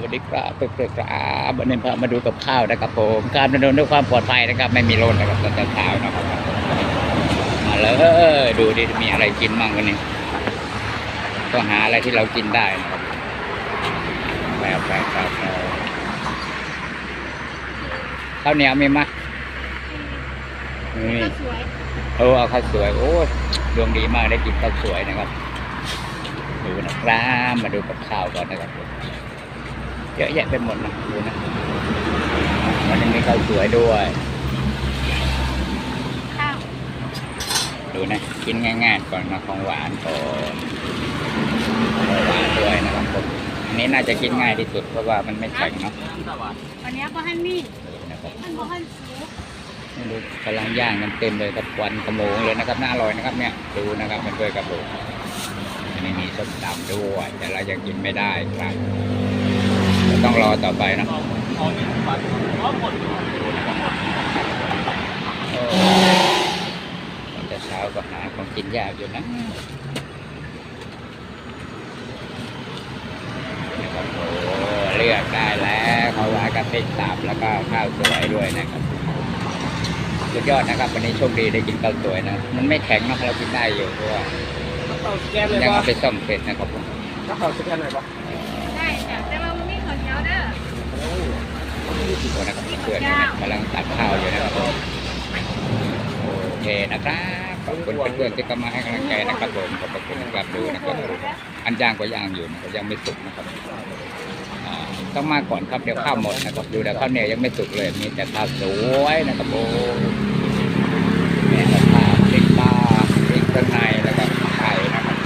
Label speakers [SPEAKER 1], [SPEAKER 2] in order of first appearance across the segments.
[SPEAKER 1] สวัสดีครับเพื่อนๆครับวันนี้พามาดูกับข้าวนะครับผมการดำเนินด้วยความปลอดภัยนะครับ ไม่มีรถนะครับตอนเช้านะครับมาเลยดูดิมีอะไรกินบ้างวันนี้ต้องหาอะไรที่เรากินได้นะครับแปลกแปลกครับข้าวเหนียวมีมั้ยนี่
[SPEAKER 2] สวย
[SPEAKER 1] เออเอาข้าวสวยโอ้ดวงดีมากได้กินข้าวสวยนะครับดูนะครับมาดูกับข้าวก่อนนะครับ เยอะแยะไปหมดนะดูนะมันยังมีข้าวสวยด้วย
[SPEAKER 2] ข้าว
[SPEAKER 1] ดูนะกินง่ายๆก่อนนะของหวานก่อนของหวานด้วยนะครับผมอันนี้น่าจะกินง่ายที่สุดเพราะว่ามันไม่แข็งเนาะ
[SPEAKER 2] วันนี้ก็ให้มีด
[SPEAKER 1] นะครับ
[SPEAKER 2] ท่านก็ให้สู
[SPEAKER 1] นี่ดูกำลังย่างกันเต็มเลยกับควันขโมงเลยนะครับน่าอร่อยนะครับเนี่ยดูนะครับมันด้วยกระดูกอันนี้มีส้มตำด้วยแต่เรายังกินไม่ได้ครับเรา ต้องรอต่อไปนะโอ้ตอนเช้าก็หาของกินยากอยู่นะนะครับโอ้เลือกได้แล้วข้าวหวานกับพริกสับแล้วก็ข้าวสวยด้วยนะครับสุดยอดนะครับวันนี้โชคดีได้กินข้าวสวยนะมันไม่แข็งนะเรากินได้อยู่เพราะว่า
[SPEAKER 3] เข้าสแกนเลย
[SPEAKER 1] ยัง
[SPEAKER 3] ปะ
[SPEAKER 1] เอาไปซ่อมเสร็จนะครับผม
[SPEAKER 3] เข้าสแกนเลยปะ
[SPEAKER 2] ได้จ้ะแต่ว่ามันมีข้าวเหนียวเด้อ
[SPEAKER 1] ดู นะครับเพื่อนกำลังตัดข้าวอยู่นะครับผมโอเคนะครับ ขอบคุณเพื่อนๆที่เข้ามาให้กำลังใจนะครับผมขอบคุณนะครับดูนะครับอันย่างก็ย่างอยู่นะครับยังไม่สุกนะครับต้องมาก่อนครับเดี๋ยวข้าวหมดนะครับดูแต่ข้าวเหนียวยังไม่สุกเลยมีแต่ข้าวสวยนะครับโอ้เนี่ข้าฟิกปลาพริกเครื่องในแล้วก็ไข่นะครับ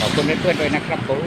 [SPEAKER 1] ขอบคุณเพื่อนๆด้วยนะครับผม